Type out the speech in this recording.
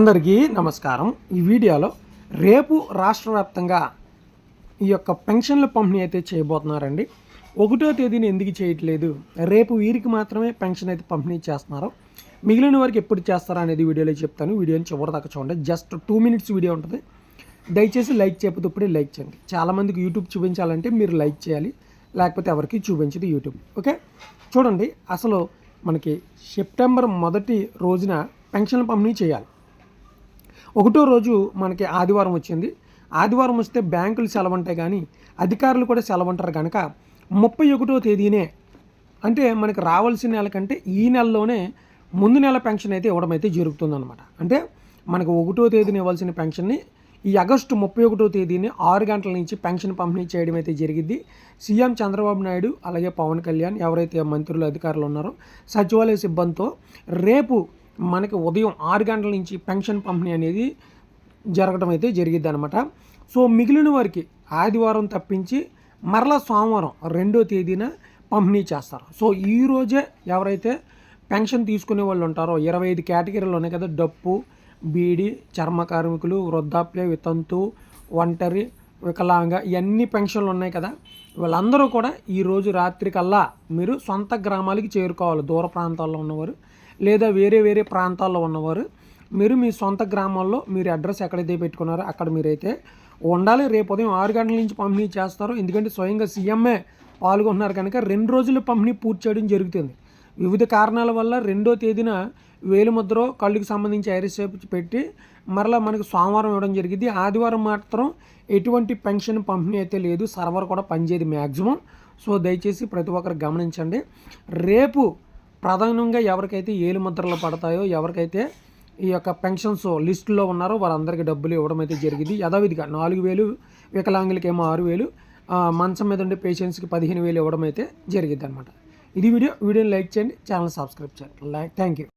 అందరికీ నమస్కారం. ఈ వీడియోలో రేపు రాష్ట్ర వ్యాప్తంగా ఈ యొక్క పెన్షన్ల పంపిణీ అయితే చేయబోతున్నారండి. ఒకటో తేదీని ఎందుకు చేయట్లేదు? రేపు వీరికి మాత్రమే పెన్షన్ అయితే పంపిణీ చేస్తున్నారు. మిగిలిన వారికి ఎప్పుడు చేస్తారా అనేది వీడియోలో చెప్తాను. వీడియోని చివరిదాకా చూడండి. జస్ట్ టూ మినిట్స్ వీడియో ఉంటుంది. దయచేసి లైక్ చేయకపోతే ఇప్పుడే లైక్ చేయండి. చాలామందికి యూట్యూబ్ చూపించాలంటే మీరు లైక్ చేయాలి. లేకపోతే ఎవరికి చూపించదు యూట్యూబ్. ఓకే? చూడండి. అసలు మనకి సెప్టెంబర్ మొదటి రోజున పెన్షన్ల పంపిణీ చేయాలి. ఒకటో రోజు మనకి ఆదివారం వచ్చింది. ఆదివారం వస్తే బ్యాంకులు సెలవంటాయి కానీ అధికారులు కూడా సెలవంటారు కనుక ముప్పై ఒకటో తేదీనే అంటే మనకి రావాల్సిన నెల కంటే ఈ నెలలోనే ముందు నెల పెన్షన్ అయితే ఇవ్వడం అయితే జరుగుతుందన్నమాట. అంటే మనకు ఒకటో తేదీన ఇవ్వాల్సిన పెన్షన్ని ఈ ఆగస్టు ముప్పై ఒకటో తేదీని ఆరు గంటల నుంచి పెన్షన్ పంపిణీ చేయడం అయితే జరిగింది సీఎం చంద్రబాబు నాయుడు అలాగే పవన్ కళ్యాణ్ ఎవరైతే మంత్రులు అధికారులు ఉన్నారో సచివాలయ సిబ్బందితో రేపు మనకి ఉదయం ఆరు గంటల నుంచి పెన్షన్ పంపిణీ అనేది జరగడం అయితే జరిగిద్ది అనమాట సో మిగిలిన వారికి ఆదివారం తప్పించి మరలా సోమవారం రెండో తేదీన పంపిణీ చేస్తారు. సో ఈ రోజే ఎవరైతే పెన్షన్ తీసుకునే వాళ్ళు ఉంటారో ఇరవై ఐదు కేటగిరీలు ఉన్నాయి కదా డప్పు బీడి చర్మ కార్మికులు వృద్ధాప్య వితంతు ఒంటరి వికలాంగ ఇవన్నీ పెన్షన్లు ఉన్నాయి కదా వీళ్ళందరూ కూడా ఈరోజు రాత్రి కల్లా మీరు సొంత గ్రామాలకి చేరుకోవాలి. దూర ప్రాంతాల్లో ఉన్నవారు. లేదా వేరే వేరే ప్రాంతాల్లో ఉన్నవారు మీరు మీ సొంత గ్రామాల్లో మీరు అడ్రస్ ఎక్కడైతే పెట్టుకున్నారో అక్కడ మీరైతే ఉండాలి. రేపు ఉదయం ఆరు గంటల నుంచి పంపిణీ చేస్తారు. ఎందుకంటే స్వయంగా సీఎంఏ పాల్గొంటున్నారు కనుక రెండు రోజులు పంపిణీ పూర్తి చేయడం జరుగుతుంది. వివిధ కారణాల వల్ల రెండో తేదీన వేలుముద్ర కళ్ళుకి సంబంధించి ఐరిస్ పెట్టి మరలా మనకు సోమవారం ఇవ్వడం జరిగింది. ఆదివారం మాత్రం ఎటువంటి పెన్షన్ పంపిణీ అయితే లేదు. సర్వర్ కూడా పనిచేయదు మ్యాక్సిమం సో దయచేసి ప్రతి ఒక్కరు గమనించండి. రేపు ప్రధానంగా ఎవరికైతే ఏలు ముద్రలు పడతాయో ఎవరికైతే ఈ యొక్క పెన్షన్స్ లిస్టులో ఉన్నారో వారందరికీ డబ్బులు ఇవ్వడం అయితే జరిగింది. యథావిధిగా నాలుగు వేలు వికలాంగులకి ఏమో ఆరు వేలు మంచం మీద ఉండే పేషెంట్స్కి పదిహేను వేలు ఇవ్వడం అయితే జరిగింది అనమాట ఇది వీడియో. వీడియోని లైక్ చేయండి. ఛానల్ సబ్స్క్రైబ్ చేయండి. Like thank you